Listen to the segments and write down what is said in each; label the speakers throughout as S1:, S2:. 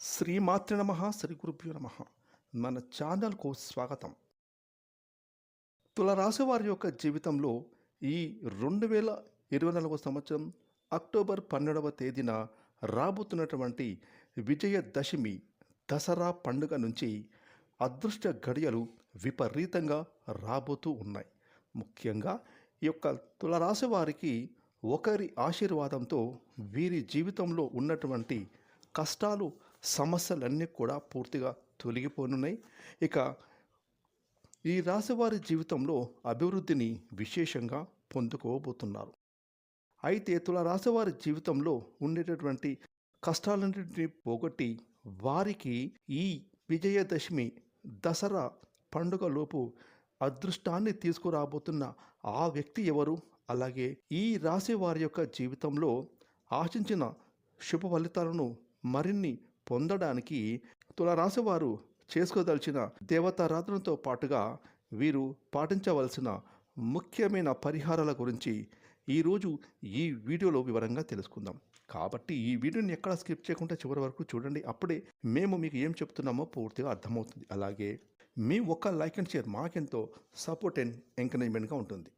S1: శ్రీమాతృ నమ శ్రీ గురుభ్యో నమ. మన ఛానల్కు స్వాగతం. తులరాశి వారి యొక్క జీవితంలో ఈ రెండు వేల ఇరవై నాలుగో సంవత్సరం అక్టోబర్ పన్నెండవ తేదీన రాబోతున్నటువంటి విజయదశమి దసరా పండుగ నుంచి అదృష్ట గడియలు విపరీతంగా రాబోతూ ఉన్నాయి. ముఖ్యంగా ఈ యొక్క తులరాశి వారికి ఒకరి ఆశీర్వాదంతో వీరి జీవితంలో ఉన్నటువంటి కష్టాలు సమస్యలన్నీ కూడా పూర్తిగా తొలగిపోనున్నాయి. ఇక ఈ రాశివారి జీవితంలో అభివృద్ధిని విశేషంగా పొందుకోబోతున్నారు. అయితే తుల రాశివారి జీవితంలో ఉండేటటువంటి కష్టాలన్నింటినీ పోగొట్టి వారికి ఈ విజయదశమి దసరా పండుగలోపు అదృష్టాన్ని తీసుకురాబోతున్న ఆ వ్యక్తి ఎవరు? అలాగే ఈ రాశి వారి యొక్క జీవితంలో ఆశించిన శుభ ఫలితాలను మరిన్ని పొందడానికి తులరాశి వారు చేసుకోదలిచిన దేవతారాధనతో పాటుగా వీరు పాటించవలసిన ముఖ్యమైన పరిహారాల గురించి ఈరోజు ఈ వీడియోలో వివరంగా తెలుసుకుందాం. కాబట్టి ఈ వీడియోని ఎక్కడ స్కిప్ చేయకుండా చివరి వరకు చూడండి. అప్పుడే మేము మీకు ఏం చెప్తున్నామో పూర్తిగా అర్థమవుతుంది. అలాగే మీ ఒక్క లైక్ అండ్ షేర్ మాకెంతో సపోర్ట్ అండ్ ఎంకరేజ్మెంట్గా ఉంటుంది.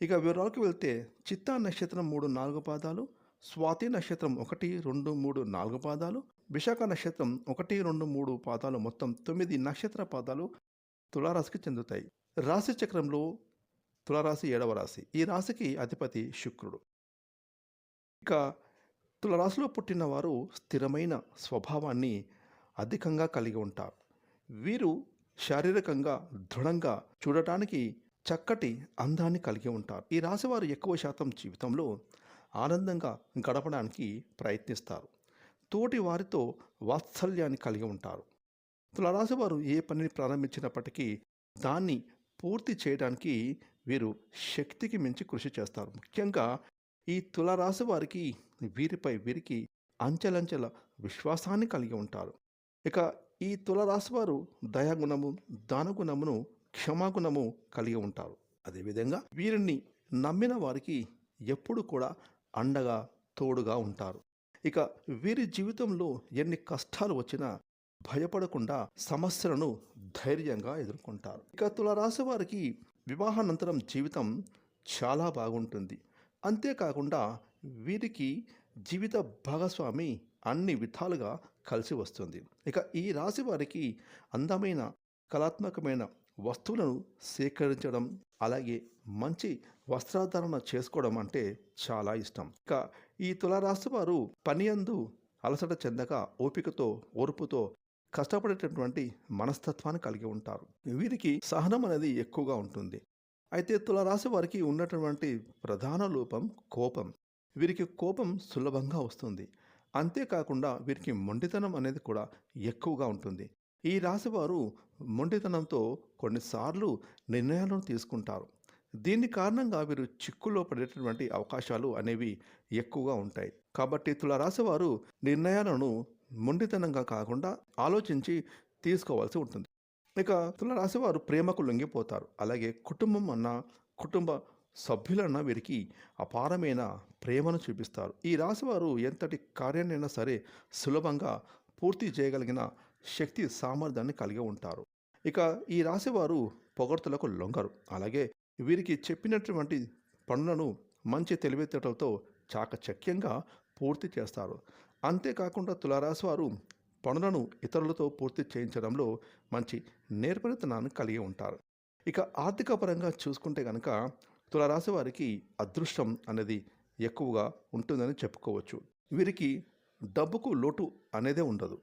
S1: ఇక వివరాలకు వెళ్తే చిత్తా నక్షత్రం మూడు నాలుగు పాదాలు స్వాతి నక్షత్రం ఒకటి రెండు మూడు నాలుగు పాదాలు విశాఖ నక్షత్రం ఒకటి రెండు మూడు పాదాలు మొత్తం తొమ్మిది నక్షత్ర పాదాలు తులారాశికి చెందుతాయి. రాశి చక్రంలో తులారాశి ఏడవ రాశి. ఈ రాశికి అధిపతి శుక్రుడు. ఇక తులరాశిలో పుట్టిన వారు స్థిరమైన స్వభావాన్ని అధికంగా కలిగి ఉంటారు. వీరు శారీరకంగా దృఢంగా చూడటానికి చక్కటి అందాన్ని కలిగి ఉంటారు. ఈ రాశివారు ఎక్కువ శాతం జీవితంలో ఆనందంగా గడపడానికి ప్రయత్నిస్తారు. తోటి వారితో వాత్సల్యాన్ని కలిగి ఉంటారు. తులరాశి వారు ఏ పనిని ప్రారంభించినప్పటికీ దాన్ని పూర్తి చేయడానికి వీరు శక్తికి మించి కృషి చేస్తారు. ముఖ్యంగా ఈ తులరాశి వారికి వీరిపై వీరికి అంచెలంచెల విశ్వాసాన్ని కలిగి ఉంటారు. ఇక ఈ తులరాశి వారు దయాగుణము దానగుణమును క్షమాగుణము కలిగి ఉంటారు. అదేవిధంగా వీరిని నమ్మిన వారికి ఎప్పుడు కూడా అండగా తోడుగా ఉంటారు. ఇక వీరి జీవితంలో ఎన్ని కష్టాలు వచ్చినా భయపడకుండా సమస్యలను ధైర్యంగా ఎదుర్కొంటారు. ఇక తులరాశి వారికి వివాహానంతరం జీవితం చాలా బాగుంటుంది. అంతేకాకుండా వీరికి జీవిత భాగస్వామి అన్ని విధాలుగా కలిసి వస్తుంది. ఇక ఈ రాశి వారికి అందమైన కళాత్మకమైన వస్తువులను సేకరించడం అలాగే మంచి వస్త్రాధారణ చేసుకోవడం అంటే చాలా ఇష్టం. ఇక ఈ తులారాశి వారు పనియందు అలసట చెందక ఓపికతో ఓర్పుతో కష్టపడేటటువంటి మనస్తత్వాన్ని కలిగి ఉంటారు. వీరికి సహనం అనేది ఎక్కువగా ఉంటుంది. అయితే తులరాశి వారికి ఉన్నటువంటి ప్రధాన లోపం కోపం. వీరికి కోపం సులభంగా వస్తుంది. అంతేకాకుండా వీరికి మొండితనం అనేది కూడా ఎక్కువగా ఉంటుంది. ఈ రాశివారు మొండితనంతో కొన్నిసార్లు నిర్ణయాలను తీసుకుంటారు. దీని కారణంగా వీరు చిక్కులో పడేటటువంటి అవకాశాలు అనేవి ఎక్కువగా ఉంటాయి. కాబట్టి తులరాశి వారు నిర్ణయాలను మొండితనంగా కాకుండా ఆలోచించి తీసుకోవాల్సి ఉంటుంది. ఇక తులరాశి వారు ప్రేమకు లొంగిపోతారు. అలాగే కుటుంబం అన్న కుటుంబ సభ్యులన్న వీరికి అపారమైన ప్రేమను చూపిస్తారు. ఈ రాశివారు ఎంతటి కార్యాన్నైనా సరే సులభంగా పూర్తి చేయగలిగిన శక్తి సామర్థ్యాన్ని కలిగి ఉంటారు. ఇక ఈ రాశివారు పొగడ్తలకు లొంగరు. అలాగే వీరికి చెప్పినటువంటి పనులను మంచి తెలివితేటలతో చాకచక్యంగా పూర్తి చేస్తారు. అంతేకాకుండా తులారాశి వారు పనులను ఇతరులతో పూర్తి చేయించడంలో మంచి నేర్పరితనాన్ని కలిగి ఉంటారు. ఇక ఆర్థిక పరంగా చూసుకుంటే కనుక తులారాశి వారికి అదృష్టం అనేది ఎక్కువగా ఉంటుందని చెప్పుకోవచ్చు. వీరికి డబ్బుకు లోటు అనేదే ఉండదు.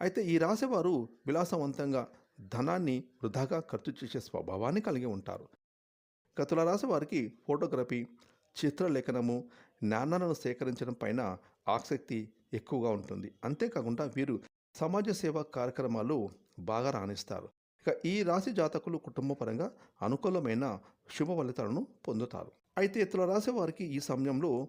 S1: అయితే ఈ రాశివారు విలాసవంతంగా ధనాన్ని వృధాగా ఖర్చు చేసే స్వభావాన్ని కలిగి ఉంటారు. ఇక తులారాశి వారికి ఫోటోగ్రఫీ చిత్రలేఖనము జ్ఞానాలను సేకరించడం పైన ఆసక్తి ఎక్కువగా ఉంటుంది. అంతేకాకుండా వీరు సమాజ సేవా కార్యక్రమాలు బాగా రాణిస్తారు. ఇక ఈ రాశి జాతకులు కుటుంబపరంగా అనుకూలమైన శుభ ఫలితాలను పొందుతారు. అయితే తులరాశి వారికి ఈ సమయంలో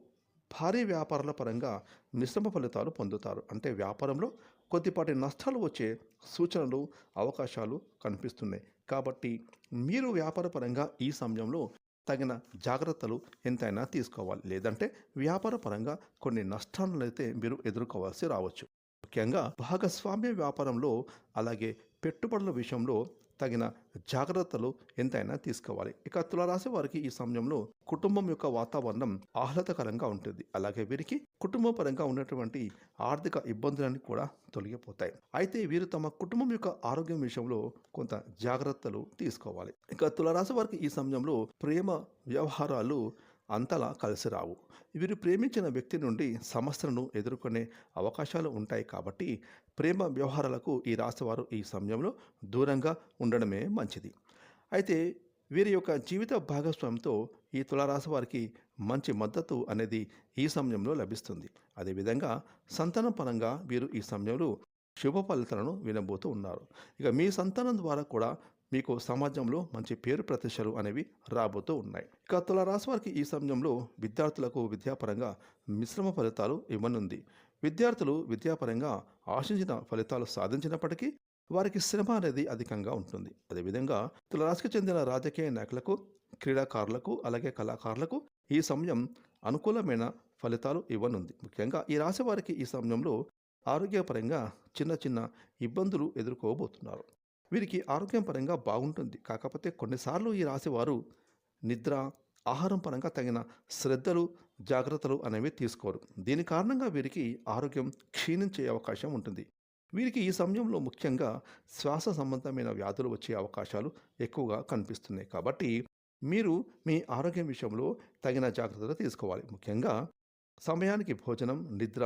S1: భారీ వ్యాపారాల పరంగా మిశ్రమ ఫలితాలు పొందుతారు. అంటే వ్యాపారంలో కొద్దిపాటి నష్టాలు వచ్చే సూచనలు అవకాశాలు కనిపిస్తున్నాయి. కాబట్టి మీరు వ్యాపారపరంగా ఈ సమయంలో తగిన జాగ్రత్తలు ఎంతైనా తీసుకోవాలి. లేదంటే వ్యాపారపరంగా కొన్ని నష్టాలను అయితే మీరు ఎదుర్కోవాల్సి రావచ్చు. ముఖ్యంగా భాగస్వామ్య వ్యాపారంలో అలాగే పెట్టుబడుల విషయంలో తగిన జాగ్రత్తలు ఎంతైనా తీసుకోవాలి. ఇక తులరాశి వారికి ఈ సమయంలో కుటుంబం యొక్క వాతావరణం ఆహ్లాదకరంగా ఉంటుంది. అలాగే వీరికి కుటుంబ పరంగా ఉన్నటువంటి ఆర్థిక ఇబ్బందులన్నీ కూడా తొలగిపోతాయి. అయితే వీరు తమ కుటుంబం యొక్క ఆరోగ్యం విషయంలో కొంత జాగ్రత్తలు తీసుకోవాలి. ఇక తులరాశి వారికి ఈ సమయంలో ప్రేమ వ్యవహారాలు అంతలా కలిసి రావు. వీరు ప్రేమించిన వ్యక్తి నుండి సమస్యలను ఎదుర్కొనే అవకాశాలు ఉంటాయి కాబట్టి ప్రేమ వ్యవహారాలకు ఈ రాశివారు ఈ సమయంలో దూరంగా ఉండడమే మంచిది. అయితే వీరి యొక్క జీవిత భాగస్వామితో ఈ తులారాశి వారికి మంచి మద్దతు అనేది ఈ సమయంలో లభిస్తుంది. అదేవిధంగా సంతానం పరంగా వీరు ఈ సమయంలో శుభ ఫలితాలను వినబోతూ ఉన్నారు. ఇక మీ సంతానం ద్వారా కూడా మీకు సమాజంలో మంచి పేరు ప్రతిష్టలు అనేవి రాబోతూ ఉన్నాయి. ఇక తులారాశి వారికి ఈ సమయంలో విద్యార్థులకు విద్యాపరంగా మిశ్రమ ఫలితాలు ఇవ్వనుంది. విద్యార్థులు విద్యాపరంగా ఆశించిన ఫలితాలు సాధించినప్పటికీ వారికి శ్రమ అనేది అధికంగా ఉంటుంది. అదేవిధంగా తులరాశికి చెందిన రాజకీయ నాయకులకు క్రీడాకారులకు అలాగే కళాకారులకు ఈ సమయం అనుకూలమైన ఫలితాలు ఇవ్వనుంది. ముఖ్యంగా ఈ రాశి వారికి ఈ సమయంలో ఆరోగ్యపరంగా చిన్న చిన్న ఇబ్బందులు ఎదుర్కోబోతున్నారు. వీరికి ఆరోగ్యం పరంగా బాగుంటుంది. కాకపోతే కొన్నిసార్లు ఈ రాశివారు నిద్ర ఆహారం పరంగా తగిన శ్రద్ధలు జాగ్రత్తలు అనేవి తీసుకోరు. దీని కారణంగా వీరికి ఆరోగ్యం క్షీణించే అవకాశం ఉంటుంది. వీరికి ఈ సమయంలో ముఖ్యంగా శ్వాస సంబంధమైన వ్యాధులు వచ్చే అవకాశాలు ఎక్కువగా కనిపిస్తున్నాయి. కాబట్టి మీరు మీ ఆరోగ్యం విషయంలో తగిన జాగ్రత్తలు తీసుకోవాలి. ముఖ్యంగా సమయానికి భోజనం నిద్ర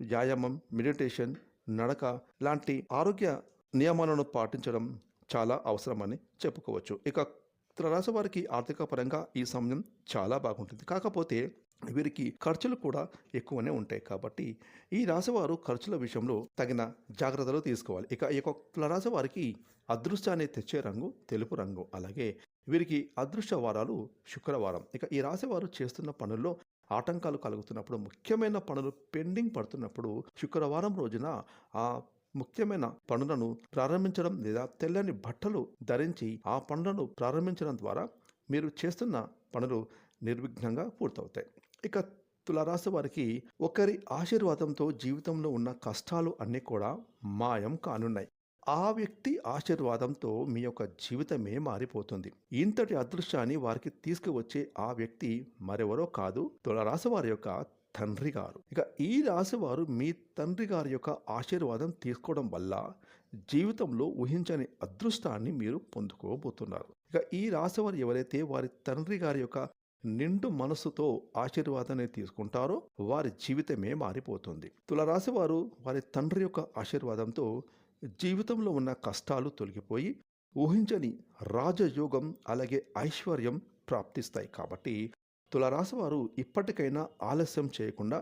S1: వ్యాయామం మెడిటేషన్ నడక లాంటి ఆరోగ్య నియమాలను పాటించడం చాలా అవసరమని చెప్పుకోవచ్చు. ఇక తులరాశి వారికి ఆర్థిక పరంగా ఈ సమయం చాలా బాగుంటుంది. కాకపోతే వీరికి ఖర్చులు కూడా ఎక్కువనే ఉంటాయి కాబట్టి ఈ రాశివారు ఖర్చుల విషయంలో తగిన జాగ్రత్తలు తీసుకోవాలి. ఇక ఈ యొక్క తులరాశి వారికి అదృష్టాన్ని తెచ్చే రంగు తెలుపు రంగు అలాగే వీరికి అదృష్ట వారాలు శుక్రవారం. ఇక ఈ రాశివారు చేస్తున్న పనుల్లో ఆటంకాలు కలుగుతున్నప్పుడు ముఖ్యమైన పనులు పెండింగ్ పడుతున్నప్పుడు శుక్రవారం రోజున ఆ ముఖ్యమైన పనులను ప్రారంభించడం లేదా తెల్లని బట్టలు ధరించి ఆ పనులను ప్రారంభించడం ద్వారా మీరు చేస్తున్న పనులు నిర్విఘ్నంగా పూర్తవుతాయి. ఇక తులారాశి వారికి ఒకరి ఆశీర్వాదంతో జీవితంలో ఉన్న కష్టాలు అన్నీ కూడా మాయం కానున్నాయి. ఆ వ్యక్తి ఆశీర్వాదంతో మీ యొక్క జీవితమే మారిపోతుంది. ఇంతటి అదృష్టాన్ని వారికి తీసుకువచ్చే ఆ వ్యక్తి మరెవరో కాదు తులరాశి వారి యొక్క తండ్రి గారు ఇక ఈ రాశి వారు మీ తండ్రి గారి యొక్క ఆశీర్వాదం తీసుకోవడం వల్ల జీవితంలో ఊహించని అదృష్టాన్ని మీరు పొందుకోబోతున్నారు. ఇక ఈ రాశి వారు ఎవరైతే వారి తండ్రి గారి యొక్క నిండు మనసుతో ఆశీర్వాదాన్ని తీసుకుంటారో వారి జీవితమే మారిపోతుంది. తులరాశి వారు వారి తండ్రి యొక్క ఆశీర్వాదంతో జీవితంలో ఉన్న కష్టాలు తొలగిపోయి ఊహించని రాజయోగం అలాగే ఐశ్వర్యం ప్రాప్తిస్తాయి. కాబట్టి తులరాశివారు ఇప్పటికైనా ఆలస్యం చేయకుండా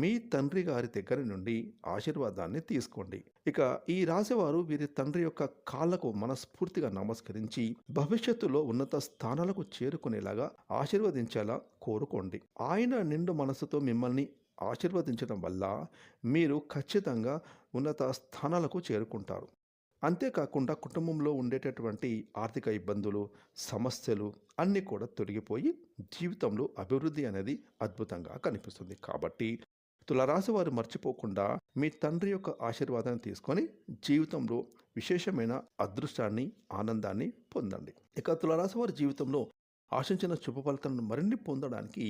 S1: మీ తండ్రి గారి దగ్గర నుండి ఆశీర్వాదాన్ని తీసుకోండి. ఇక ఈ రాశివారు వీరి తండ్రి యొక్క కాళ్ళకు మనస్ఫూర్తిగా నమస్కరించి భవిష్యత్తులో ఉన్నత స్థానాలకు చేరుకునేలాగా ఆశీర్వదించేలా కోరుకోండి. ఆయన నిండు మనసుతో మిమ్మల్ని ఆశీర్వదించడం వల్ల మీరు ఖచ్చితంగా ఉన్నత స్థానాలకు చేరుకుంటారు. అంతేకాకుండా కుటుంబంలో ఉండేటటువంటి ఆర్థిక ఇబ్బందులు సమస్యలు అన్నీ కూడా తొలగిపోయి జీవితంలో అభివృద్ధి అనేది అద్భుతంగా కనిపిస్తుంది. కాబట్టి తులరాశి వారు మర్చిపోకుండా మీ తండ్రి యొక్క ఆశీర్వాదాన్ని తీసుకొని జీవితంలో విశేషమైన అదృష్టాన్ని ఆనందాన్ని పొందండి. ఇక తులరాశి వారి జీవితంలో ఆశించిన శుభ ఫలితాలను మరిన్ని పొందడానికి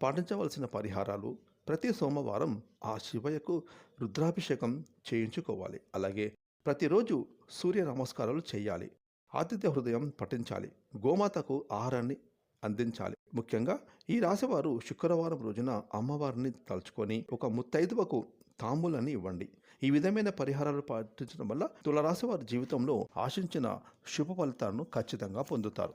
S1: పాటించవలసిన పరిహారాలు ప్రతి సోమవారం ఆ శివయ్యకు రుద్రాభిషేకం చేయించుకోవాలి. అలాగే ప్రతిరోజు సూర్య నమస్కారాలు చేయాలి. ఆతిథ్య హృదయం పఠించాలి. గోమాతకు ఆహారాన్ని అందించాలి. ముఖ్యంగా ఈ రాశివారు శుక్రవారం రోజున అమ్మవారిని తలుచుకొని ఒక ముత్తైదువకు తాంబూలాన్ని ఇవ్వండి. ఈ విధమైన పరిహారాలు పాటించడం వల్ల తులరాశి వారి జీవితంలో ఆశించిన శుభ ఫలితాలను ఖచ్చితంగా పొందుతారు.